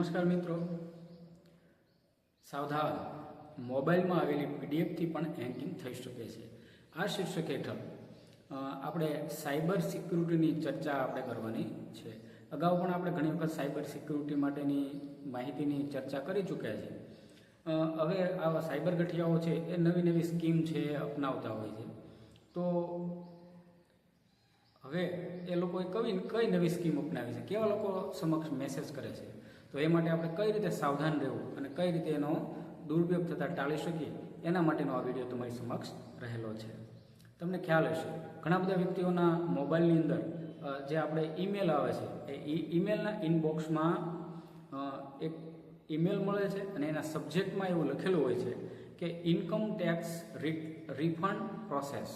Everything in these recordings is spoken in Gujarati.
નમસ્કાર મિત્રો. સાવધાન. મોબાઈલમાં આવેલી પીડીએફથી પણ હેન્કિંગ થઈ શકે છે. આ શીર્ષક હેઠળ આપણે સાયબર સિક્યુરિટીની ચર્ચા આપણે કરવાની છે. અગાઉ પણ આપણે ઘણી વખત સાયબર સિક્યુરિટી માટેની માહિતીની ચર્ચા કરી ચૂક્યા છે હવે આવા સાયબર ગઠિયાઓ છે એ નવી નવી સ્કીમ છે અપનાવતા હોય છે. તો હવે એ લોકોએ કવિ, કઈ નવી સ્કીમ અપનાવી છે? કેવા લોકો સમક્ષ મેસેજ કરે છે? તો એ માટે આપણે કઈ રીતે સાવધાન રહેવું અને કઈ રીતે એનો દુરુપયોગ થતાં ટાળી શકીએ, એના માટેનો આ વીડિયો તમારી સમક્ષ રહેલો છે. તમને ખ્યાલ હશે, ઘણા બધા વ્યક્તિઓના મોબાઈલની અંદર જે આપણે ઈમેલ આવે છે, એ ઈમેલના ઇનબોક્સમાં એક ઈમેલ મળે છે અને એના સબ્જેક્ટમાં એવું લખેલું હોય છે કે ઇન્કમ ટેક્સ રિફંડ પ્રોસેસ.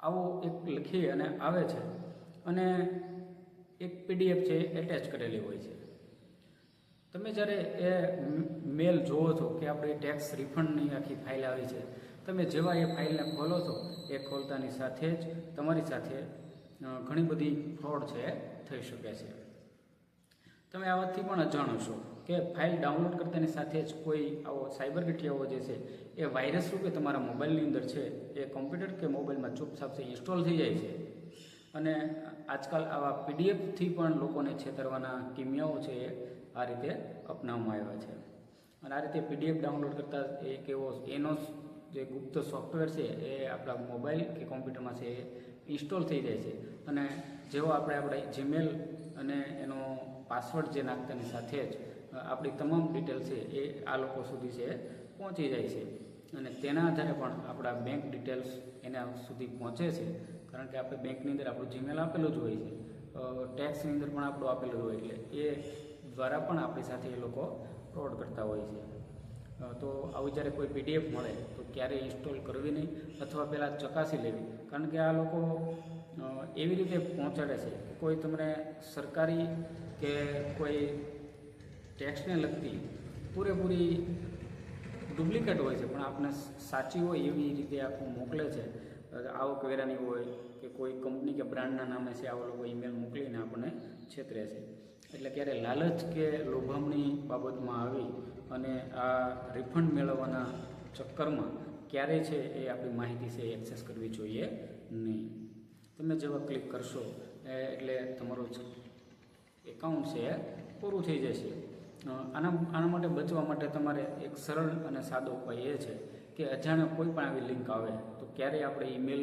આવો એક લખી અને આવે છે અને એક પીડીએફ છે એટેચ કરેલી હોય છે. તમે જ્યારે એ મેલ જોવો છો કે આપણે ટેક્સ રિફંડની આખી ફાઇલ આવી છે, તમે જેવા એ ફાઇલને ખોલો છો, એ ખોલતાની સાથે જ તમારી સાથે ઘણી બધી ફ્રોડ છે, થઈ શકે છે. તમે આ વાતથી પણ અજાણો છો કે ફાઇલ ડાઉનલોડ કરતાની સાથે જ કોઈ આવો સાયબર ગઠિયાઓ જે છે, એ વાયરસ રૂપે તમારા મોબાઈલની અંદર છે, એ કોમ્પ્યુટર કે મોબાઈલમાં ચૂપચાપ ઇન્સ્ટોલ થઈ જાય છે? અને આજકાલ આવા પીડીએફથી પણ લોકોને છેતરવાના કિમિયાઓ છે એ આ રીતે અપનાવવામાં આવ્યા છે. અને આ રીતે પીડીએફ ડાઉનલોડ કરતાં એક એવો એનો જે ગુપ્ત સોફ્ટવેર છે એ આપણા મોબાઈલ કે કોમ્પ્યુટરમાં છે એ ઇન્સ્ટોલ થઈ જાય છે. અને જેવો આપણે આપણે જીમેલ અને એનો પાસવર્ડ જે નાખતાની સાથે જ આપણી તમામ ડિટેલ છે એ આ લોકો સુધી છે પહોંચી જાય છે. અને તેના આધારે પણ આપણા બેંક ડિટેલ્સ એના સુધી પહોંચે છે. કારણ કે આપણે બેંકની અંદર આપણું જીમેલ આપેલું જ હોય છે. ટેક્સની અંદર પણ આપણું આપેલું હોય એટલે એ દ્વારા પણ આપણી સાથે એ લોકો ફ્રોડ કરતા હોય છે. તો આવું જ્યારે કોઈ પીડીએફ મળે, તો ક્યારેય ઇન્સ્ટોલ કરવી નહીં અથવા પહેલાં ચકાસી લેવી. કારણ કે આ લોકો એવી રીતે પહોંચાડે છે કે કોઈ તમને સરકારી કે કોઈ ટેક્સને લગતી પૂરેપૂરી ડુપ્લિકેટ હોય છે, પણ આપણે સાચી હોય એવી રીતે આખું મોકલે છે. આવકવેરાની હોય કે કોઈ કંપની કે બ્રાન્ડના નામે છે, આવા લોકો ઈમેલ મોકલીને આપણને છેતરે છે. એટલે ક્યારે લાલચ કે લોભામણી બાબતમાં આવી અને આ રિફંડ મેળવવાના ચક્કરમાં ક્યારે છે એ આપણી માહિતી છે એક્સેસ કરવી જોઈએ નહીં. તમે જેવા ક્લિક કરશો એટલે તમારું એકાઉન્ટ છે પૂરું થઈ જશે. આના આના માટે બચવા માટે તમારે એક સરળ અને સાદો ઉપાય એ છે કે અજાણ્યા કોઈ પણ આવી લિંક આવે, તો ક્યારેય આપણે ઈમેલ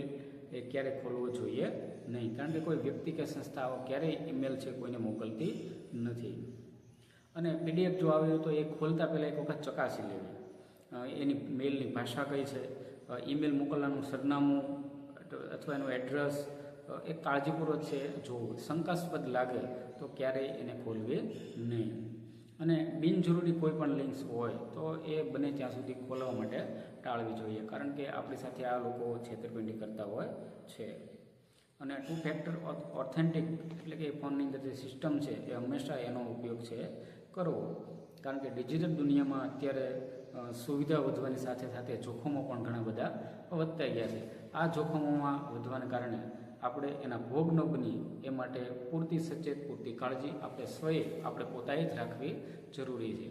એ ક્યારે ખોલવો જોઈએ નહીં. કારણ કે કોઈ વ્યક્તિ કે સંસ્થાઓ ક્યારેય ઈમેલ છે કોઈને મોકલતી નથી. અને પીડીએફ જો આવ્યું તો એ ખોલતા પહેલાં એક વખત ચકાસી લેવી. એની મેલની ભાષા કઈ છે ઈમેલ મોકલવાનું સરનામું, અથવા એનું એડ્રેસ એ કાળજીપૂર્વક છે જોવું શંકાસ્પદ લાગે તો ક્યારેય એને ખોલવી નહીં. અને બિનજરૂરી કોઈ પણ લિંક્સ હોય તો એ બને ત્યાં સુધી ખોલવા માટે ટાળવી જોઈએ. કારણ કે આપણી સાથે આ લોકો છેતરપિંડી કરતા હોય છે. અને ટુ ફેક્ટર ઓથેન્ટિક એટલે કે ફોનની અંદર જે સિસ્ટમ છે એ હંમેશા એનો ઉપયોગ છે કરવો. કારણ કે ડિજિટલ દુનિયામાં અત્યારે સુવિધા વધવાની સાથે સાથે જોખમો પણ ઘણા બધા વધતા ગયા છે. આ જોખમોમાં વધવાને કારણે આપણે એના ભોગ ન બનીએ એ માટે પૂરતી સચેત, પૂરતી કાળજી આપણે સ્વયં આપણે પોતાએ જ રાખવી જરૂરી છે.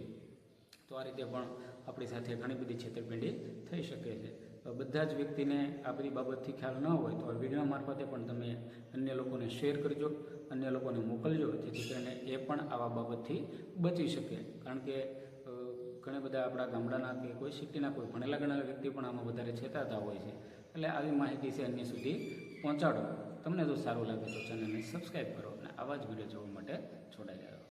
તો આ રીતે પણ આપણી સાથે ઘણી બધી છેતરપિંડી થઈ શકે છે. બધા જ વ્યક્તિને આ બધી બાબતથી ખ્યાલ ન હોય તો આ વીડિયો મારફતે પણ તમે અન્ય લોકોને શેર કરજો, અન્ય લોકોને મોકલજો, જેથી કરીને એ પણ આવા બાબતથી બચી શકે. કારણ કે ઘણા બધા આપણા ગામડાના કે કોઈ સિટીના કોઈ ભણેલા ગણેલા વ્યક્તિ પણ આમાં વધારે છેતાતા હોય છે. એટલે આવી માહિતી છે અન્ય સુધી પહોંચાડો. તમને જો સારું લાગે તો ચેનલને સબસ્ક્રાઈબ કરો અને આવા જ વીડિયો જોવા માટે જોડાઈ રહ્યો